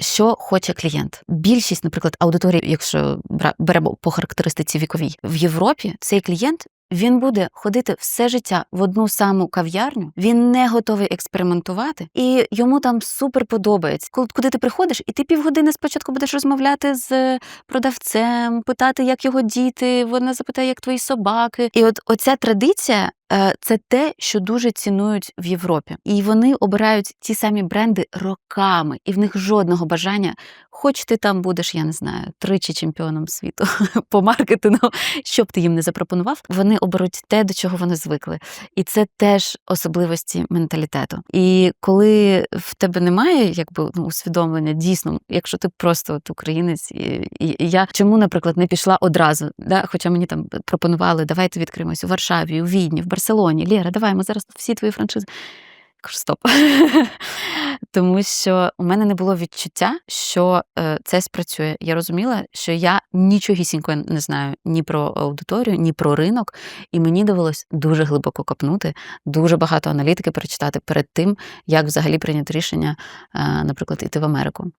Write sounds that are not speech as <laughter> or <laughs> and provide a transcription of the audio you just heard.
що хоче клієнт. Більшість, наприклад, аудиторії, якщо беремо по характеристиці віковій, в Європі цей клієнт. Він буде ходити все життя в одну саму кав'ярню. Він не готовий експериментувати, і йому там супер подобається. Коли куди ти приходиш, і ти півгодини спочатку будеш розмовляти з продавцем, питати, як його діти. Вона запитає, як твої собаки. І от оця традиція. Е, Це те, що дуже цінують в Європі, і вони обирають ті самі бренди роками, і в них жодного бажання, хоч ти там будеш, я не знаю, тричі чемпіоном світу <laughs> по маркетингу, що б ти їм не запропонував. Вони оберуть те, до чого вони звикли, і це теж особливості менталітету. І коли в тебе немає якби ну, усвідомлення, дійсно, якщо ти просто от українець, і, і, і я чому, наприклад, не пішла одразу, да? хоча мені там пропонували, давайте відкриємось у Варшаві, у Відні, в Барселоні. Лєра, давай, ми зараз всі твої франшизи. Кажу, стоп. <laughs> Тому що у мене не було відчуття, що е, це спрацює. Я розуміла, що я нічогісінько не знаю ні про аудиторію, ні про ринок, і мені довелось дуже глибоко копнути, дуже багато аналітики перечитати перед тим, як взагалі прийняти рішення, е, наприклад, іти в Америку.